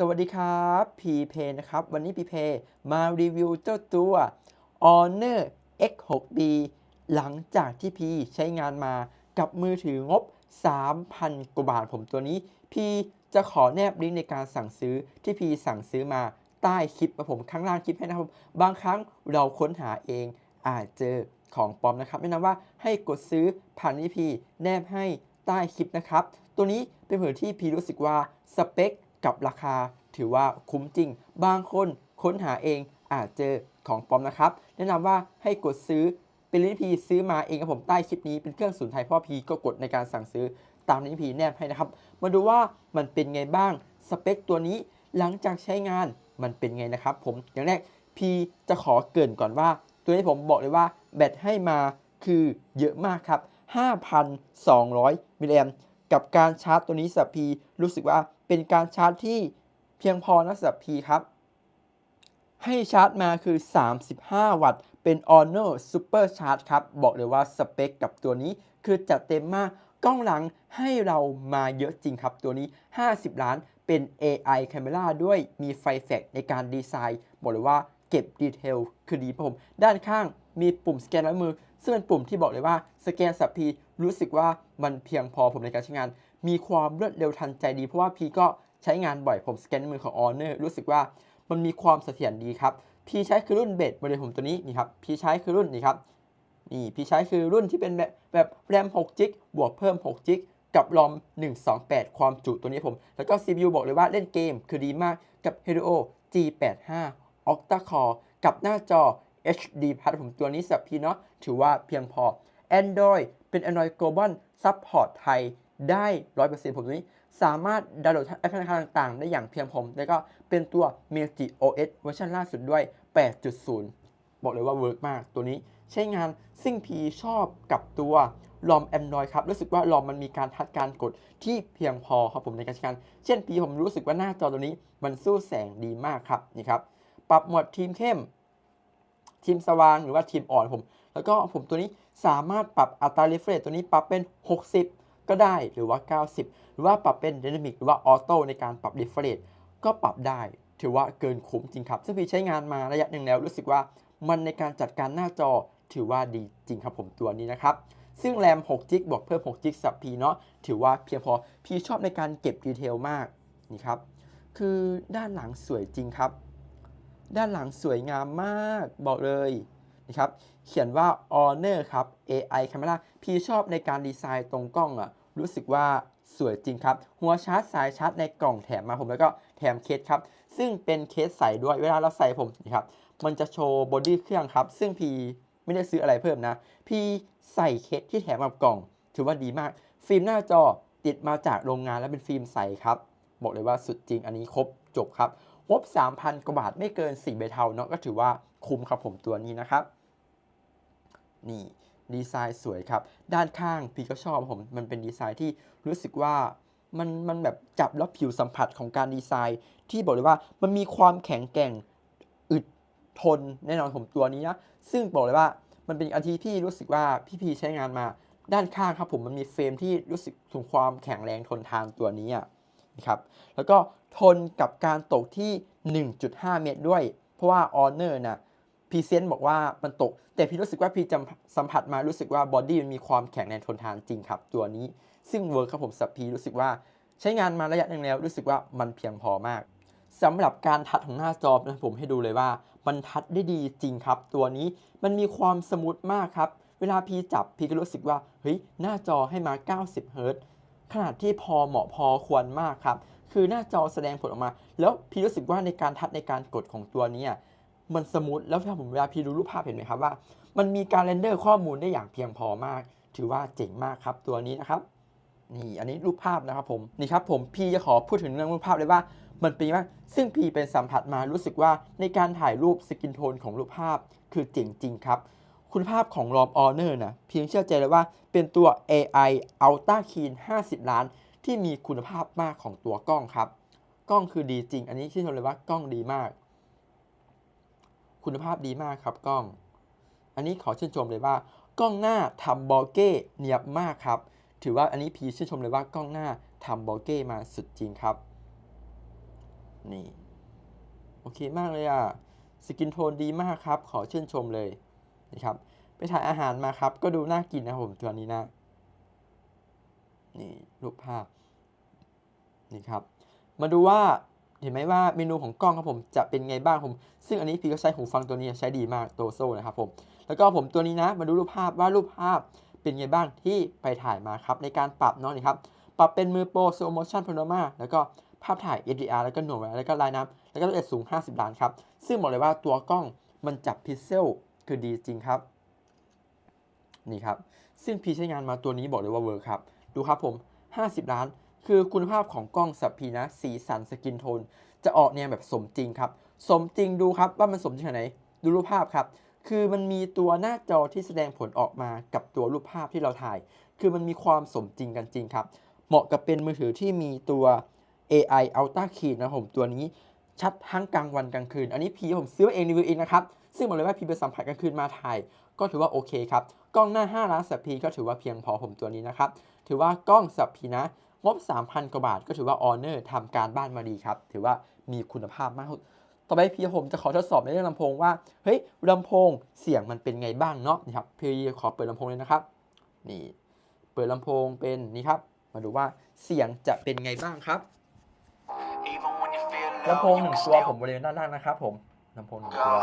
สวัสดีครับพีเพนะครับ วันนี้พีเพมารีวิวเจ้าตัว Honor X6B หลังจากที่พีใช้งานมากับมือถืองบ 3,000 กว่าบาทผมตัวนี้ พีจะขอแนบลิงก์ในการสั่งซื้อที่พีสั่งซื้อมาใต้คลิปมาผมข้างล่างคลิปให้นะครับ บางครั้งเราค้นหาเองอาจเจอของปลอมนะครับแนะนำว่าให้กดซื้อผ่านนี้พีแนบให้ใต้คลิปนะครับ ตัวนี้เป็นมือที่พีรู้สึกว่าสเปค กับราคาถือว่าคุ้มจริง บางคนค้นหาเองอาจเจอของปลอมนะครับ แนะนำว่าให้กดซื้อเป็นลิงก์พีซื้อมาเองกับผมใต้คลิปนี้เป็นเครื่องศูนไทยพ่อพีก็กดในการสั่งซื้อตามลิงก์พีแนบให้นะครับ มาดูว่ามันเป็นไงบ้างสเปคตัวนี้หลังจากใช้งานมันเป็นไงนะครับ ผมอย่างแรกพีจะขอเกินก่อนว่า ตัวนี้ผมบอกเลยว่าแบตให้มาคือเยอะมากครับ 5,200 มิลลิแอมกับการชาร์จตัวนี้สับพีรู้สึกว่า เป็นการชาร์จที่เพียงพอนะสับพีครับ ให้ชาร์จมาคือ 35 วัตต์ เป็น Honor Super Charge ครับ บอกเลยว่าสเปคกับตัวนี้คือจัดเต็มมากกล้องหลังให้เรามาเยอะจริงครับ ตัวนี้ 50 ล้านเป็น AI Camera ด้วยมีไฟแฟลชในการดีไซน์บอกเลยว่าเก็บดีเทลคือดีผม ด้านข้างมีปุ่มสแกนลายมือ ซึ่งเป็นปุ่มที่บอกเลยว่าสแกนสับพีรู้สึกว่ามันเพียงพอผมในการใช้งาน มีความรวดเร็วทันใจดี เพราะว่าพีก็ใช้งานบ่อยผมสแกนมือของ Honor รู้สึกว่ามันมีความเสถียรดีครับ พี่ใช้คือรุ่นเบสโมเดลผมตัวนี้นี่ครับพี่ใช้คือรุ่นนี่ครับนี่พี่ใช้คือรุ่นที่เป็นแบบแบบแรม6จิกบวกเพิ่ม6จิกกับรอม 128 ความจุตัวนี้ผม แล้วก็ CPU บอกเลยว่าเล่นเกมคือดีมากกับ Helio G85 Octa Core กับหน้าจอ HD Plus ผมตัวนี้สับพี่เนาะถือว่าเพียงพอ Android เป็น Android Global Support ไทย ได้100%ผมตัวนี้ สามารถดาวน์โหลดแอปพลิเคชันต่างๆ ได้อย่างเพียงพอแล้วก็เป็นตัว m a g i OS เวอร์ชันล่าสุดด้วย 8.0 บอกเลยว่าเวิร์กมากตัวนี้ใช้งานซิ่งพีชอบกับตัวลอม Android ครับ รู้สึกว่าลอมมันมีการทัดการกดที่เพียงพอครับผมในการใช้งาน เช่นพีผมรู้สึกว่าหน้าจอตัวนี้ มันสู้แสงดีมากครับนี่ครับ ปรับหมดทีมเข้ม ทีมสว่างหรือว่าทีมอ่อนผม แล้วก็ผมตัวนี้สามารถปรับอัตราเรฟเฟรชตัวนี้ปรับเป็น 60 ก็ได้หรือว่า 90 หรือว่าปรับเป็นดินามิกหรือว่าออโต้ในการปรับเรฟเฟอรชก็ปรับได้ ถือว่าเกินคุ้มจริงครับ ซึ่งพี่ใช้งานมาระยะหนึ่งแล้ว รู้สึกว่ามันในการจัดการหน้าจอถือว่าดีจริงครับผมตัวนี้นะครับซึ่งแรม6จิกบวกเพิ่ม6จิกสับพีเนาะถือว่าเพียงพอพี่ชอบในการเก็บดีเทลมากนี่ครับคือด้านหลังสวยจริงครับ ด้านหลังสวยงามมากบอกเลยนะครับเขียนว่า Honor ครับ AI Camera พี่ชอบในการดีไซน์ตรงกล้องอะ รู้สึกว่าสวยจริงครับ หัวชาร์จสายชาร์จในกล่องแถมมาผมแล้วก็แถมเคสครับ ซึ่งเป็นเคสใสด้วยเวลาเราใส่ผมนี่ครับ มันจะโชว์บอดี้เครื่องครับ ซึ่งพี่ไม่ได้ซื้ออะไรเพิ่มนะ พี่ใส่เคสที่แถมกับกล่อง ถือว่าดีมาก ฟิล์มหน้าจอติดมาจากโรงงานและเป็นฟิล์มใสครับ บอกเลยว่าสุดจริงอันนี้ครบจบครับงบ 3,000 กว่าบาทไม่เกิน4ใบเทาเนาะก็ถือว่าคุ้มครับผมตัวนี้นะครับ นี่ ดีไซน์สวยครับ ด้านข้างพี่ก็ชอบผมมันเป็นดีไซน์ที่รู้สึกว่ามันมันแบบจับแล้วผิวสัมผัสของการดีไซน์ ที่บอกเลยว่ามันมีความแข็งแกร่งอึดทนแน่นอนผมตัวนี้นะซึ่งบอกเลยว่ามันเป็นอันที่พี่รู้สึกว่าพี่พีใช้งานมาด้านข้างครับผมมันมีเฟรมที่รู้สึกถึงความแข็งแรงทนทานตัวนี้นะครับแล้วก็ทนกับการตกที่ 1.5 เมตรด้วย เพราะว่า Honor นะ พีเซนต์บอกว่ามันตก แต่พี่รู้สึกว่าพี่จำสัมผัสมารู้สึกว่าบอดี้มันมีความแข็งแรงทนทานจริงครับตัวนี้ ซึ่งเวิร์คครับผมสับพีรู้สึกว่าใช้งานมาระยะหนึ่งแล้ว รู้สึกว่ามันเพียงพอมากสำหรับการทัดของหน้าจอนะผมให้ดูเลยว่ามันทัดได้ดีจริงครับ ตัวนี้มันมีความสมูทมากครับ เวลาพีจับพีก็รู้สึกว่าเฮ้ยหน้าจอให้มา 90 เฮิรตซ์ขนาดที่พอเหมาะพอควรมากครับ คือหน้าจอแสดงผลออกมา แล้วพี่รู้สึกว่าในการทัดในการกดของตัวนี้ มันสมูทแล้วถ้าผมเวลาพี่ดูรูปภาพเห็นไหมครับว่า มันมีการเรนเดอร์ข้อมูลได้อย่างเพียงพอมาก ถือว่าเจ๋งมากครับตัวนี้นะครับนี่อันนี้รูปภาพนะครับผมนี่ครับผมพี่จะขอพูดถึงเรื่องรูปภาพเลยว่า มันเป็นยังไงบ้างซึ่งพี่เป็นสัมผัสมารู้สึกว่าในการถ่ายรูปสกินโทนของรูปภาพคือเจ๋งจริงครับ คุณภาพของ ROM Honor นะเพียงเชื่อใจเลยว่าเป็นตัว AI Ultra Keen 50 ล้าน ที่มีคุณภาพมากของตัวกล้องครับ กล้องคือดีจริง อันนี้ชื่นชมเลยว่ากล้องดีมาก คุณภาพดีมากครับกล้อง อันนี้ขอชื่นชมเลยว่ากล้องหน้าทำบอเก้เนียบมากครับ ถือว่าอันนี้พีชื่นชมเลยว่ากล้องหน้าทำบอเก้มาสุดจริงครับ นี่ โอเคมากเลยอะ สกินโทนดีมากครับ ขอชื่นชมเลยนี่ครับ ไปถ่ายอาหารมาครับ ก็ดูน่ากินนะผมตัวนี้นะ นี่รูปภาพ นี่ครับ มาดูว่า เห็นไหมว่าเมนูของกล้องครับผมจะเป็นไงบ้างผม ซึ่งอันนี้พี่ก็ใช้หูฟังตัวนี้ใช้ดีมากโตโซนะครับผม แล้วก็ผมตัวนี้นะมาดูรูปภาพว่ารูปภาพเป็นไงบ้างที่ไปถ่ายมาครับในการปรับเนาะนี่ครับปรับเป็นมือโปร slow motion panorama แล้วก็ภาพถ่าย HDR แล้วก็หน่วยแล้วก็ลายน้ำแล้วก็ละเอียดสูง 50 ล้านครับ ซึ่งบอกเลยว่าตัวกล้องมันจับพิกเซลคือดีจริงครับ นี่ครับ ซึ่งพี่ใช้งานมาตัวนี้บอกเลยว่าเวิร์คครับ ดูครับผม 50 ล้าน คือคุณภาพของกล้องสับพีนะ สีสันสกินโทน จะออกแนวแบบสมจริงครับ สมจริงดูครับว่ามันสมจริงขนาดไหน ดูรูปภาพครับ คือมันมีตัวหน้าจอที่แสดงผลออกมากับตัวรูปภาพที่เราถ่าย คือมันมีความสมจริงกันจริงครับ เหมาะกับเป็นมือถือที่มีตัว AI Ultra Key นะผมตัวนี้ชัดทั้งกลางวันกลางคืน อันนี้พีผมซื้อเองรีวิวเองนะครับ ซึ่งบอกเลยว่าพีไปสัมผัสกลางคืนมาถ่าย ก็ถือว่าโอเคครับ กล้องหน้า 5 ล้านสับพีก็ถือว่าเพียงพอผมตัวนี้นะครับ ถือว่ากล้องสับพีนะ งบ 3,000 กว่าบาท ก็ถือว่า Honor ทำการบ้านมาดีครับ ถือว่ามีคุณภาพมาก ต่อไปพี่ผมจะขอทดสอบในเรื่องลำโพงว่า เฮ้ยลำโพงเสียงมันเป็นไงบ้างเนาะนี่ครับพี่ขอเปิดลำโพงเลยนะครับ นี่ เปิดลำโพงเป็นนี่ครับ มาดูว่าเสียงจะเป็นไงบ้างครับ Even when you feel ลำโพ low, ง you หนึ่ง can ตัว still ผมบริเวณด้านล่างนะครับ ผมลำโพงหนึ่งตัว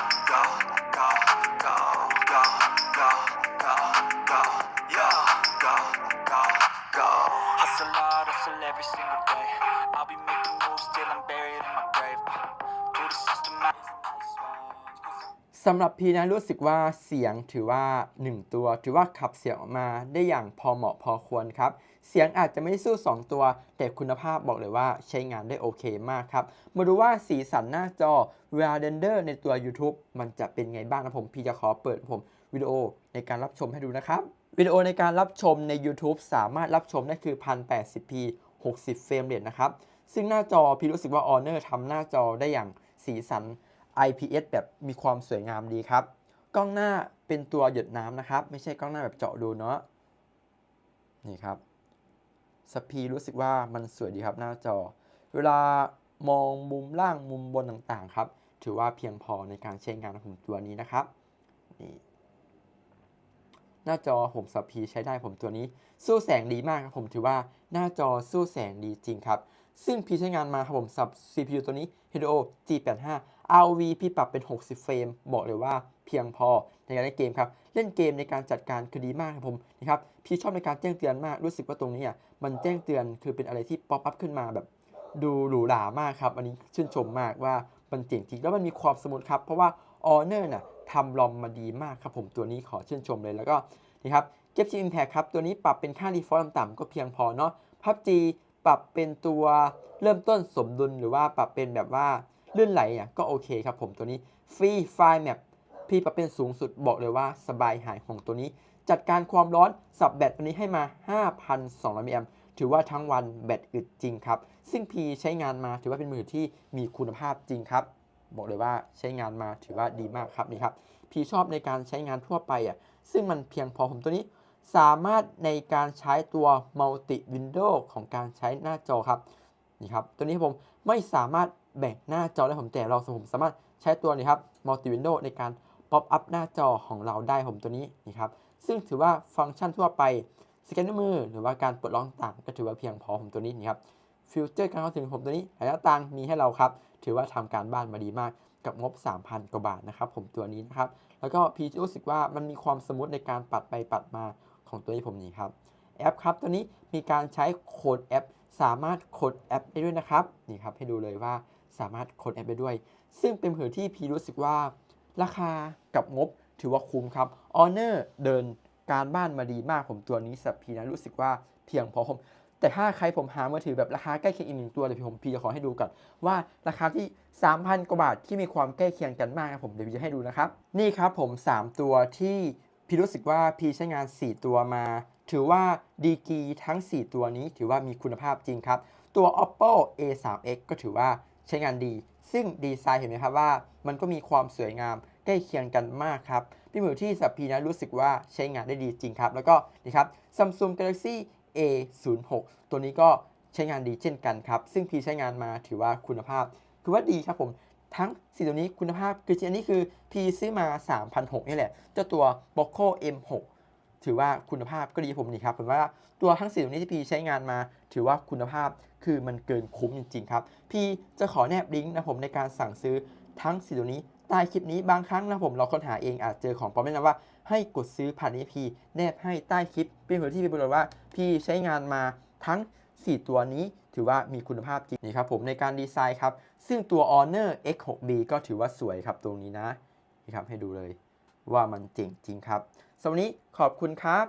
สำหรับพีนะรู้สึกว่าเสียงถือว่า 1 ตัว ถือว่าขับเสียงออกมาได้อย่างพอเหมาะพอควรครับ เสียงอาจจะไม่ได้สู้ 2 ตัว แต่คุณภาพบอกเลยว่าใช้งานได้โอเคมากครับ มาดูว่าสีสันหน้าจอเวลาเรนเดอร์ในตัว YouTube มันจะเป็นไงบ้างนะผม พี่จะขอเปิดผมวิดีโอในการรับชมให้ดูนะครับวิดีโอในการรับชมใน YouTube สามารถรับชมได้คือ 1080p 60 เฟรมเรทนะครับซึ่งหน้าจอพี่รู้สึกว่า Honor ทำหน้าจอได้อย่างสีสัน IPS แบบมีความสวยงามดีครับ กล้องหน้าเป็นตัวหยดน้ำนะครับ ไม่ใช่กล้องหน้าแบบเจาะดูเนาะนี่ครับสปีรู้สึกว่ามันสวยดีครับหน้าจอ เวลามองมุมล่างมุมบนต่างๆครับ ถือว่าเพียงพอในการใช้งานของผมตัวนี้นะครับนี่หน้าจอผมสปีใช้ได้ผมตัวนี้ สู้แสงดีมากครับผมถือว่าหน้าจอสู้แสงดีจริงครับ ซึ่งพีใช้งานมาครับผมสับ CPU ตัวนี้ Helio G85 ROV พี่ปรับเป็น 60 เฟรม บอกเลยว่าเพียงพอในการเล่นเกมครับ เล่นเกมในการจัดการคือดีมากครับผมนะครับพี่ชอบในการแจ้งเตือนมากรู้สึกว่าตรงนี้อะมันแจ้งเตือนคือเป็นอะไรที่ป๊อปอัพขึ้นมาแบบ ดูหรูหรามากครับอันนี้ชื่นชมมากว่ามันเจ๋งจริงแล้วมันมีความสมูทครับ เพราะว่า Honor น่ะทำลอมมาดีมากครับผมตัวนี้ขอชื่นชมเลยแล้วก็นี่ครับเก็บชีอิมแพคครับตัวนี้ปรับเป็นค่า default ต่ำๆก็เพียงพอเนาะ PUBG ปรับเป็นตัวเริ่มต้นสมดุลหรือว่าปรับเป็นแบบว่าลื่นไหลอะก็โอเคครับผมตัวนี้ฟรีไฟล์แมปพี่ปรับเป็นสูงสุดบอกเลยว่าสบายหายของตัวนี้ จัดการความร้อนสับแบตตัวนี้ให้มา 5,200มิลลิแอมถือว่าทั้งวันแบตอึดจริงครับ ซึ่งพีใช้งานมาถือว่าเป็นมือที่มีคุณภาพจริงครับ บอกเลยว่าใช้งานมาถือว่าดีมากครับนี่ครับพีชอบในการใช้งานทั่วไปอะซึ่งมันเพียงพอผมตัวนี้ สามารถในการใช้ตัว Multi Window ของการใช้หน้าจอครับนี่ครับตัวนี้ผมไม่สามารถแบ่งหน้าจอได้ผมแต่เราผมสามารถใช้ตัวนี้ครับ Multi Window ในการป๊อปอัพหน้าจอของเราได้ผมตัวนี้นี่ครับซึ่งถือว่าฟังก์ชันทั่วไปสแกนนิ้วมือ หรือว่าการปลดล็อกต่างก็ถือว่าเพียงพอผมตัวนี้นี่ครับฟิวเจอร์การเข้าถึงผมตัวนี้หลายหน้าต่างมีให้เราครับ ถือว่าทำการบ้านมาดีมากกับงบ 3,000 กว่าบาทนะครับผมตัวนี้นะครับ แล้วก็พีรู้สึกว่ามันมีความสมูทในการปัดไปปัดมา ของตัวนี้ผมนี่ครับแอปครับตัวนี้มีการใช้โค้ดแอป สามารถโค้ดแอปได้ด้วยนะครับนี่ครับให้ดูเลยว่าสามารถโค้ดแอปได้ด้วย ซึ่งเป็นมือถือที่พีรู้สึกว่า ราคากับงบถือว่าคุ้มครับ Honor เดินการบ้านมาดีมากผมตัวนี้สับพีนะรู้สึกว่าเพียงพอผมแต่ถ้าใครผมหามือถือแบบราคาใกล้เคียงอีกหนึ่งตัวเดี๋ยวผมพีจะขอให้ดูก่อนว่าราคาที่ 3,000 กว่าบาทที่มีความใกล้เคียงกันมากครับผมเดี๋ยวพีจะให้ดูนะครับ นี่ครับผม 3 ตัวที่ พี่รู้สึกว่าพี่ใช้งาน 4 ตัวมา ถือว่าดีกีทั้ง 4 ตัวนี้ถือว่ามีคุณภาพจริงครับ ตัว oppo a3x ก็ถือว่าใช้งานดี ซึ่งดีไซน์เห็นไหมครับว่า มันก็มีความสวยงามใกล้เคียงกันมากครับ พี่หมิวที่สับพีนะรู้สึกว่าใช้งานได้ดีจริงครับ แล้วก็นี่ครับ Samsung Galaxy A06 ตัวนี้ก็ใช้งานดีเช่นกันครับ ซึ่งพีใช้งานมาถือว่าคุณภาพ คือว่าดีครับผม ทั้งสีตัวนี้คุณภาพคืออันนี้คือพีซื้อมา3,600นี่แหละ เจ้าตัว Poco M6 ถือว่าคุณภาพก็ดีผมนี่ครับผมว่าตัวทั้งสีตัวนี้ที่พีใช้งานมา ถือว่าคุณภาพคือมันเกินคุ้มจริงๆครับพีจะขอแนบลิงก์นะผมในการสั่งซื้อทั้งสีตัวนี้ใต้คลิปนี้บางครั้งนะผมเราค้นหาเองอาจเจอของปลอมแนะนำว่าให้กดซื้อผ่านนี้พีแนบให้ใต้คลิปเป็นผลที่พี่บอกว่าพี่ใช้งานมาทั้ง 4 ตัวนี้ถือว่ามีคุณภาพจริงนี่ครับผมในการดีไซน์ครับซึ่งตัว Honor X6B ก็ถือว่าสวยครับตรงนี้นะนี่ครับให้ดูเลยว่ามันเจ๋งจริงครับสำหรับวันนี้ขอบคุณครับ